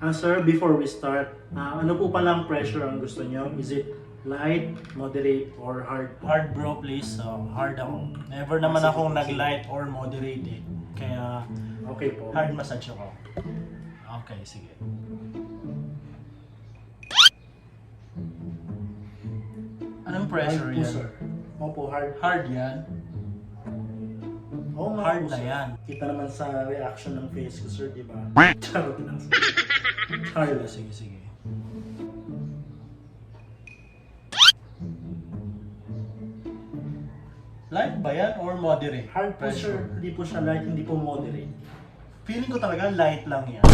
Ah, sir, before we start, ah, ano po palang pressure ang gusto nyo? Is it light, moderate, or hard? Hard bro, please. So, hard ako. Never naman akong nag-light or moderate eh. Kaya, Okay po. hard massage ako. Okay, sige. Anong pressure hard po, yan? sir. Opo, hard. Hard yan? Oo nga Hard po, na sir. yan. Kita naman sa reaction ng face ko, sir, di ba? Charot lang, sir. Hard. Sige, sige. Light ba yan or moderate? Hard po, sir. Hindi po siya light, hindi po moderate. Feeling ko talaga light lang yan.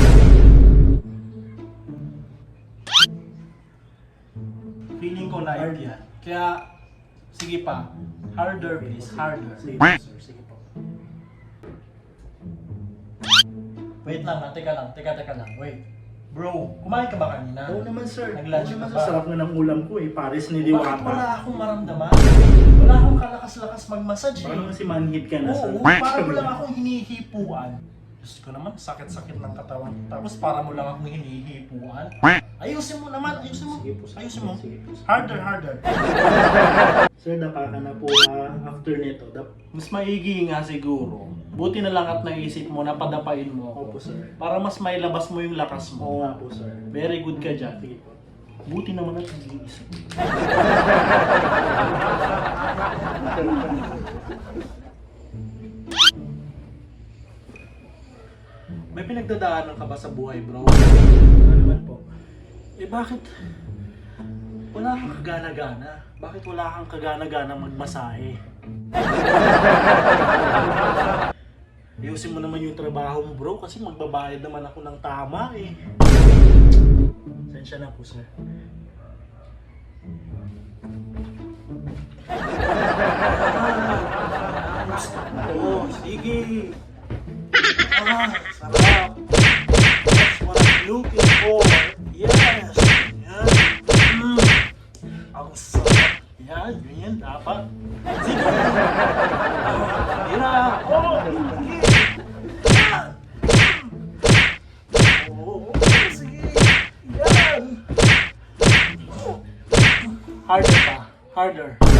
Feeling ko light Hard. yan. Kaya, sige pa. Harder please, harder. Sige po, sir. Sige po. Wait lang, ha? teka lang, teka, teka lang, wait. Bro, kumain ka ba kanina? Oo naman, sir. Nag-lunch Oo naman, ka sir. ba? Sarap na ng ulam ko eh. Paris ni Bakit wala akong maramdaman? Wala akong kalakas-lakas mag-massage Baka naman eh. si manhid ka na, sir. Oo, parang lang akong hinihipuan. Diyos ko naman, sakit-sakit ng katawan. Tapos para mo lang akong hinihipuan. Ayusin mo naman, ayusin mo. Sige po, sir. Ayusin mo. Sige po, sir. Harder, harder. Sir, dapa ka na po ah, after nito. Dap Mas maigi nga siguro. Buti na lang at naisip mo na padapain mo Opo, ako. sir. Para mas mailabas mo yung lakas Oo mo. nga po, sir. Very good ka dyan. Sige po. Buti naman at nag-iisip. May pinagdadaanan ka ba sa buhay, bro? Ano naman po? Eh bakit wala kang kagana-gana? Bakit wala kang kagana-gana magmasahe? Ayusin mo naman yung trabaho mo bro kasi magbabayad naman ako ng tama eh. Sensya na po, sir. Oo, sige. Ah, sarap. That's what I'm looking for. Yes. Yan. Mm. Ang sarap. Yan, ganyan dapat. Sige. Yan. Harder. Harder.